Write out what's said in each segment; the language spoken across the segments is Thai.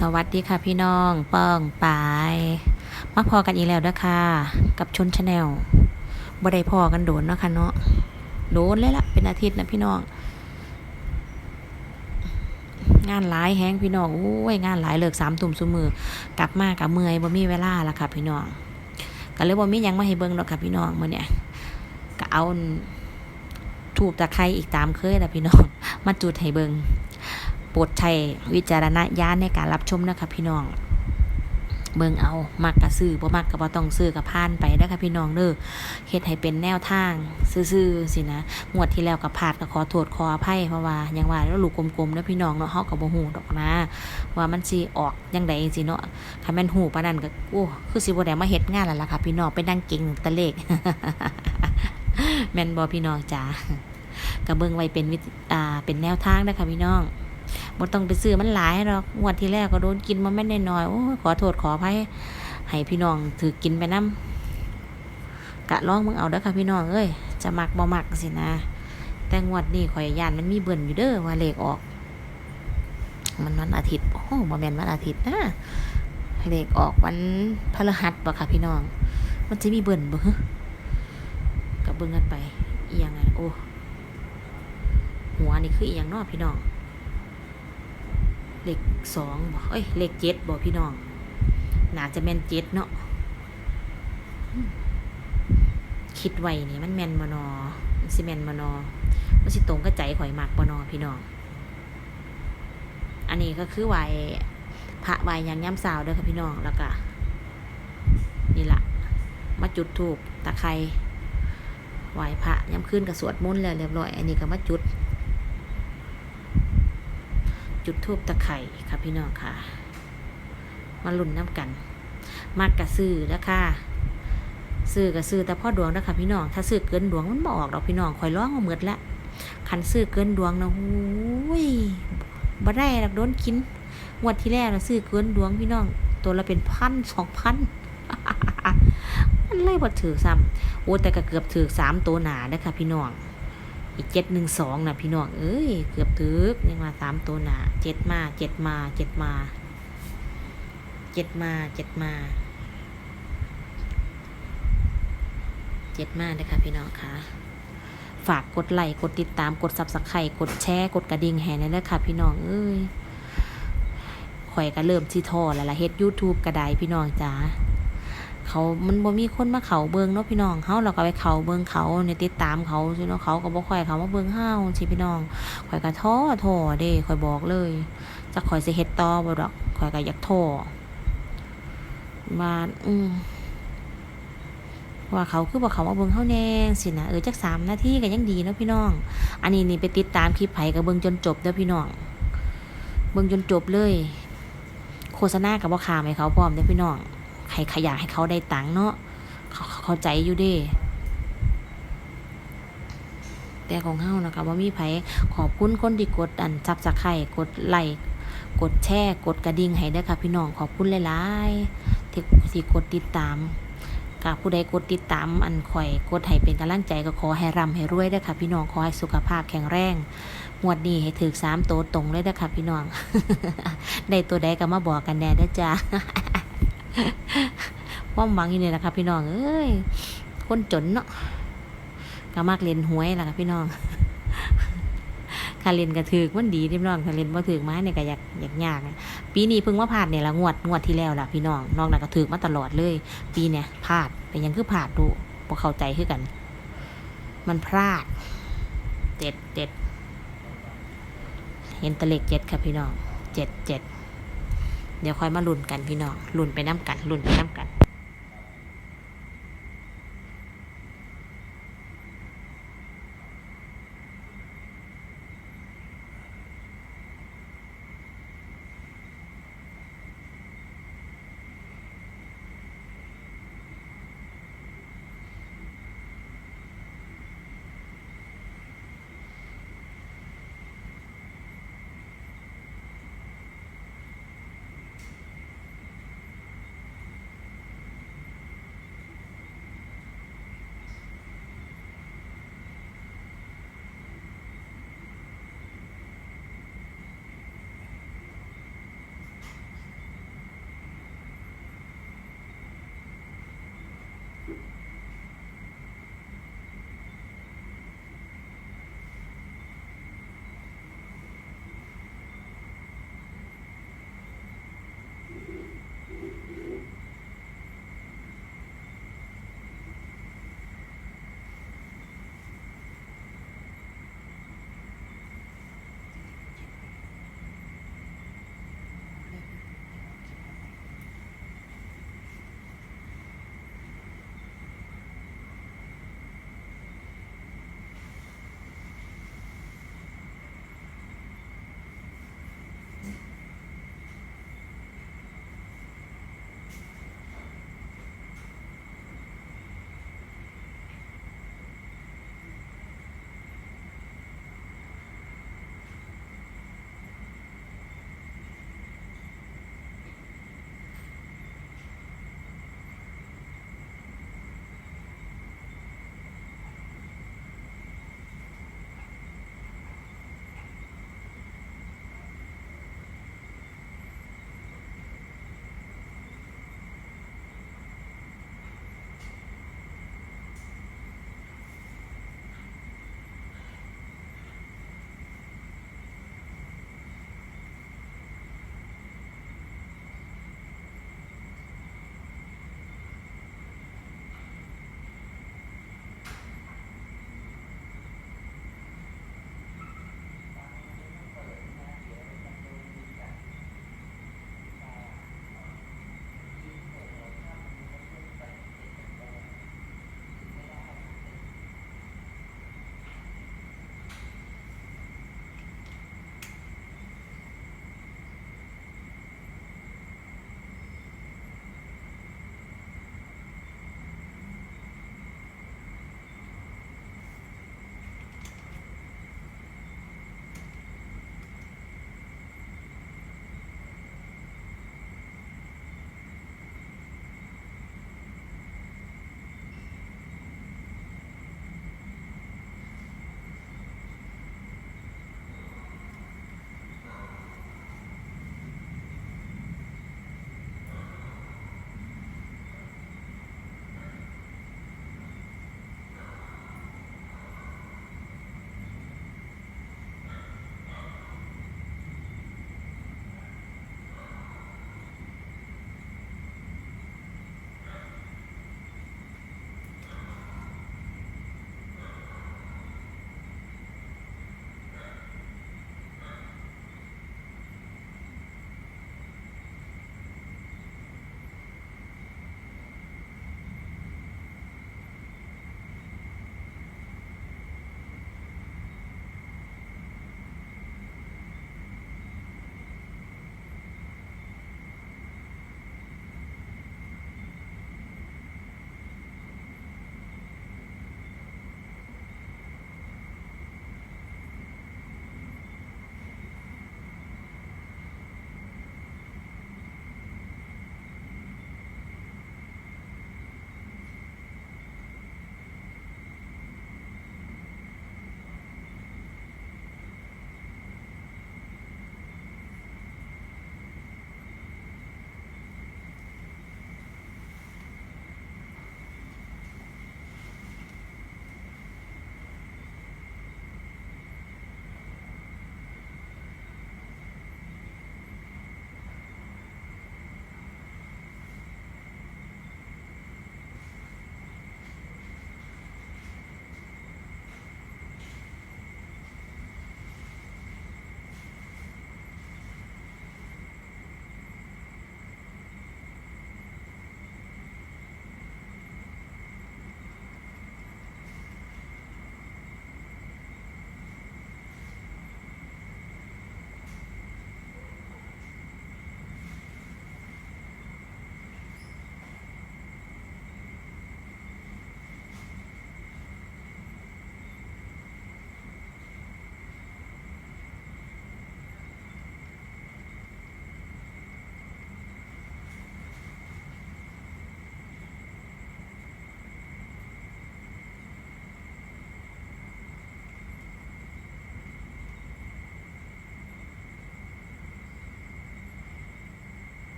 สวัสดีค่ะพี่น้องเปิงปาย มาพอกันอีกแล้วเด้อค่ะกับชนชาแนลบ่ได้พอกันโดนเนาะค่ะเนาะโดนเลยล่ะเป็นอาทิตย์นะพี่น้อง งานหลายแฮงพี่น้องโอ้ยงานหลายเลิกสามตุ่มซุมือกลับมากับเมื่อยบ่มีเวลาละค่ะพี่น้องก็เลยบ่มียังมาให้เบิ่งดอกค่ะพี่น้องมื้อเนี้ยก็เอาถูกตะไคร้อีกตามเคยนะพี่น้อง มาจุดให้เบิ่ง ปรดใช้วิจารณญาณในการรับชมนะคะพี่น้องเบิ่งเอา มักกะซื้อบ่มักก็บ่ต้องซื้อกับพานไปนะคะพี่น้องเด้อเฮ็ดให้เป็นแนวทาง ซื่อๆสินะงวดที่แล้วกับพลาดก็ขอโทษขออภัยเพราะว่ายังว่าแล้วลูกกลมๆเด้อพี่น้องเนาะเฮาก็บ่ฮู้ดอกนะ ว่ามันสิออกจังไดจังซี่เนาะคันแม่นฮู้ปานนั้นก็โอ้คือสิบ่ได้มาเฮ็ดงานแล้วล่ะค่ะพี่น้องไปนั่งเก่งตะเลขแม่นบ่พี่น้องจ๋าก็เบิ่งไว้เป็นวิอ่าเป็นแนวทางเด้อค่ะพี่น้อง บ่ต้องไปซื้อมันหลายหรอกงวดที่แรกก็โดนกินมาแม่นน้อยโอ้ขอโทษขออภัยให้พี่น้องถือกินไปนํกะลองมึงเอาเด้อค่ะพี่น้องเอ้ยจะมักบ่มักสินะ แต่งวดนี้ข่อยยานมันมีเบิ่นอยู่เด้อว่าเลขออก มันวันอาทิตย์โอ้บ่แม่นวันอาทิตย์นะเลขออกวันพฤหัสบ่ค่ะพี่น้อง มันจะมีเบิ่นบ่ฮะก็เบิ่งกันไปอีหยังอะโอ้หัวนี่คืออีหยังเนาะพี่น้อง เลขสองบ่เอ้ย เลขเจ็ดบ่พี่น้อง น่าจะแม่นเจ็ดเนาะ คิดไว้นี่มันแม่นบ่นอมันสิแม่นบ่นอมันสิตรงกับใจข่อยมักบ่นอพี่น้อง อันนี้ก็คือไหวพระไหวยังย่ำสาวเด้อค่ะพี่น้องแล้วก็นี่ล่ะมาจุดถูกตะไคร้ไหวพระย่ำขึ้นกับสวดมนต์แล้วเรียบร้อย อันนี้ก็มาจุด จุดทูบตะไคร่ค่ะพี่น้องค่ะ มาลุ่นน้ำกัน มากกะซื้อแล้วค่ะซื้อกับซื้อแต่พ่อดวงนะคะพี่น้อง ถ้าซื้อเกินดวงมันบออกดอกพี่น้องคอยร้องเอาเมือดละคันซื้อเกินดวงนะหูยบ่ได้หรอกโดนกินงวดที่แล้วนะซื้อเกินดวงพี่น้อง ตัวละเป็นพันสองพันมันเลยบ่ถือซ้ำโอ้แต่ก็เกือบถือสามตัวหนาได้อค่ะพี่น้อง อีกเจ็ดหนึ่งสองนะพี่น้องเอ้ยเกือบถึกยังมาสามตัวหนาเจ็ดมาเจ็ดมาเจ็ดมาเจ็ดมาเจ็ดมาเจ็ดมาเลยค่ะพี่น้องค่ะฝากกดไลค์กดติดตามกดซับสไครต์กดแชร์กดกระดิ่งแห่นั่นเลยค่ะพี่น้องเอ้ยข่อยก็เริ่มที่ทอแล้วล่ะเฮ็ด YouTube กระไดพี่น้องจ้า เขามันบ่มีคนมาเขาเบิงเนาะพี่น้องเฮาเราก็ไปเขาเบิงเขาเนี่ยติดตามเขาซิเนาะเขาก็บ่ค่อยเขามาเบิงเฮาสิพี่น้องข่อยก็ท้อท้อเด้ข่อยบอกเลยจะข่อยสิเฮ็ดต่อบ่ดอกข่อยก็อยากท้อว่าอืมว่าเขาคือบ่เขามาเบิงเฮาแน่สินะเออจัก3นาทีก็ยังดีเนาะพี่น้อง อันนี้นี่ไปติดตามคลิปไผก็เบิงจนจบเด้อพี่น้อง เบิงจนจบเลย โฆษณาก็บ่ขามให้เขาพร้อมเด้อพี่น้อง ใครขยากให้เขาได้ตังค์เนาะเขาเขเข้าใจอยู่เด้แต่ของเฮานะคะว่ามีไผขอบคุณคนที่กดอันซับสไครต์กดไลค์กดแชร์กดกระดิ่งให้ด้อค่ะพี่น้องขอบคุณหลายๆที่ที่กดติดตามกับผู้ใดกดติดตามอันข่อยกดให้เป็นกำลังใจก็ขอให้ร่ำให้รวยด้อค่ะพี่น้องขอให้สุขภาพแข็งแรงงวดนี้ให้ถือสามโตตรงเลยด้อค่ะพี่น้องได้ตัวใดก็มาบอกกันแน่ด้จ้า ความหวังอยู่นี่แหละครับพี่น้องเอ้ยคนจนเนาะก็มักเล่นหวยล่ะครับพี่น้องคาเล่นกระถือกมันดีที่พี่น้องคาเล่นบ่ถือกไม้เนี่ยก็อยากอยากยากปีนี้เพิ่งมาพลาดเนี่ยละงวดงวดที่แล้วล่ะพี่น้องน้อกนั้นก็ถือกมาตลอดเลย ปีเนี่ยพลาดเป็นยังคือพลาดดูบ่เข้าใจคือกัน มันพลาดเจ็ดเจ็ดเห็นตะเล็กเจ็ดครับพี่น้องเจ็ดเจ็ด เดี๋ยวค่อยมาลุ้นกันพี่น้องลุ้นไปน้ำกันลุ้นไปน้ำกัน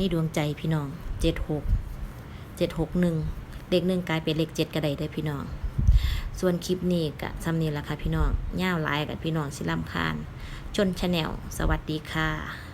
ในดวงใจพี่น้องเจ็ดหกเจ็ดหกหนึ่งเลขหนึ่งกลายเป็นเลขเจ็ดกระได้เด้พี่น้อง ส่วนคลิปนี้กะซ้ำนี้ละค่ะพี่น้องย่าวลายกับพี่น้องสิลำคานชนชาแนลสวัสดีค่ะ